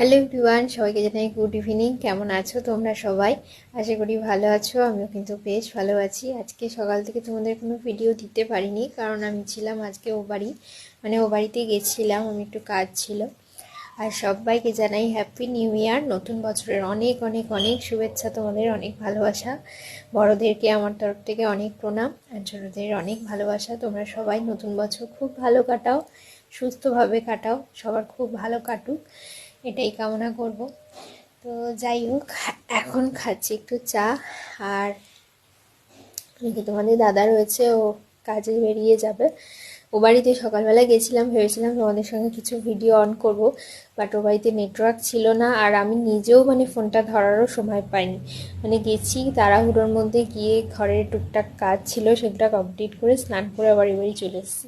Hello everyone সবাইকে জানাই good evening কেমন আছো তোমরা সবাই? আশা করি ভালো আছো, আমিও কিন্তু বেশ ভালো আছি। আজকে সকাল থেকে তোমাদের কোনো ভিডিও দিতে পারিনি, কারণ আমি ছিলাম আজকে ও বাড়ি মানে ও বাড়িতে গেছিলাম আমি একটু কাজ ছিল। আর সবাইকে জানাই হ্যাপি নিউ ইয়ার নতুন বছরের অনেক অনেক অনেক শুভেচ্ছা তোমাদের, অনেক ভালোবাসা। বড়োদেরকে আমার তরফ থেকে অনেক প্রণাম, আর ছোটোদের অনেক ভালোবাসা। তোমরা সবাই নতুন বছর খুব ভালো কাটাও, সুস্থভাবে কাটাও, সবার খুব ভালো কাটুক। এটাই কামনা করব। তো যাই হোক, এখন খাচ্ছি একটু চা। আর এদিকে তোমাদের দাদা রয়েছে, ও কাজে বেরিয়ে যাবে। ও বাড়িতে সকালবেলা গেছিলাম, ভেবেছিলাম তোমাদের সঙ্গে কিছু ভিডিও অন করব বাট ও বাড়িতে নেটওয়ার্ক ছিল না, আর আমি নিজেও মানে ফোনটা ধরারও সময় পাইনি। মানে গেছি তাড়াহুড়োর মধ্যে গিয়ে ঘরের টুকটাক কাজ ছিল, সেগুলো কমপ্লিট করে স্নান করে আবার বাড়ি চলে এসেছি।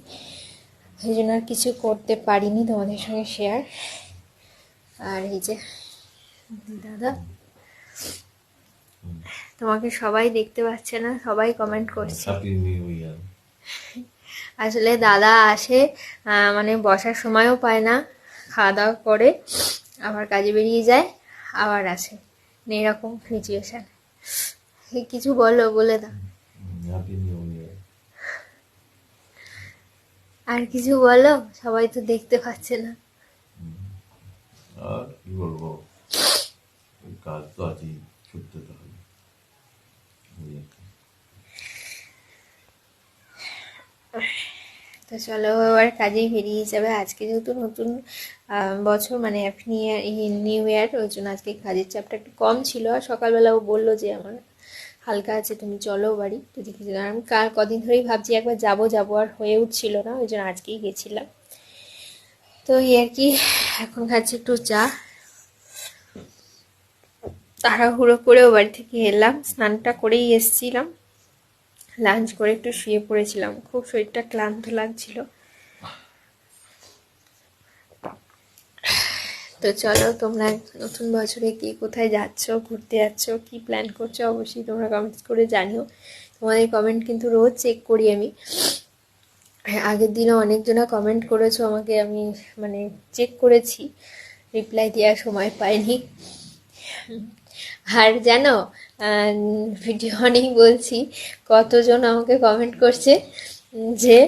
সেই জন্য আর কিছু করতে পারিনি তোমাদের সঙ্গে শেয়ার আর এই যে দাদা তোমাকে সবাই দেখতে পাচ্ছে না সবাই কমেন্ট করছে। আসলে দাদা আসে মানে বসার সময়ও পায় না খাওয়া দাওয়া করে আবার কাজে বেরিয়ে যায় আবার আসে। মানে এরকম সিচুয়েশান কিছু বলো বলে দাও। আর কিছু বলো? সবাই তো দেখতে পাচ্ছে না। আর কি বলব কাজ তো আছেই ছুটতে তো হবে। তো চলো, এবার কাজেই বেরিয়ে যাবে। আজকে যেহেতু নতুন বছর মানে নিউ ইয়ার ওই জন্য আজকে কাজের চাপটা একটু কম ছিল। আর সকালবেলা ও বলল যে, আমার হালকা আছে, তুমি চলো বাড়ি। আর আমি কার কদিন ধরেই ভাবছি একবার যাব যাব, আর হয়ে উঠছিল না, ওই জন্য আজকেই গেছিলাম। তো এই আর কি, এখন খাচ্ছি একটু চা। তাড়াহুড়ো করে ও বাড়ি থেকে এলাম, স্নানটা করেই এসছিলাম। লাঞ্চ করে একটু শুয়ে পড়েছিলাম, খুব শরীরটা ক্লান্ত লাগছিল। তো চলো, তোমরা নতুন বছরে কি কোথায় যাচ্ছ, ঘুরতে যাচ্ছ, কি প্ল্যান করছ, অবশ্যই তোমরা কমেন্টস করে জানিও। তোমাদের কমেন্ট কিন্তু রোজ চেক করি আমি। আগের দিনে অনেকজনা কমেন্ট করেছ আমাকে, আমি মানে চেক করেছি। রিপ্লাই দেওয়ার সময় পাইনি। আর যেন ভিডিও অনেক বলছি, কতজন আমাকে কমেন্ট করছে যে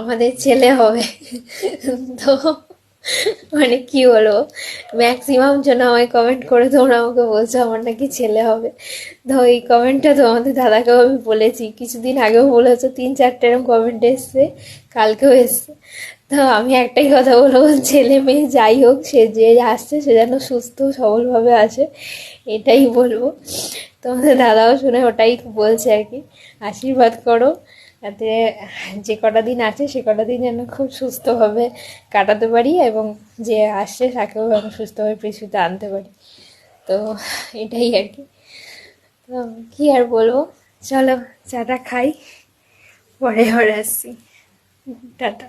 আমাদের ছেলে হবে। তো মানে কি বলব? ম্যাক্সিমাম জন আমায় কমেন্ট করে তোমরা আমাকে বলছো আমার নাকি ছেলে হবে। তো এই কমেন্টটা তোমাদের দাদাকেও আমি বলেছি। কিছুদিন আগেও বলেছ, তিন চারটে এরকম কমেন্ট এসছে, কালকেও এসছে। তো আমি একটাই কথা বলব, ছেলে মেয়ে যাই হোক, সে যে আসছে সে যেন সুস্থ সবলভাবে আসে, এটাই বলব। তোমাদের দাদাও শুনে ওটাই বলছে আর কি। আশীর্বাদ করো। যাতে যে কটা দিন আছে সে কটা দিন যেন খুব সুস্থভাবে কাটাতে পারি এবং যে আসছে তাকেও যেন সুস্থভাবে পৃথিবীতে আনতে পারি। তো এটাই আর কি। তো কী আর বলব? চলো, চাটা খাই, পরে আবার আসছি। টাটা।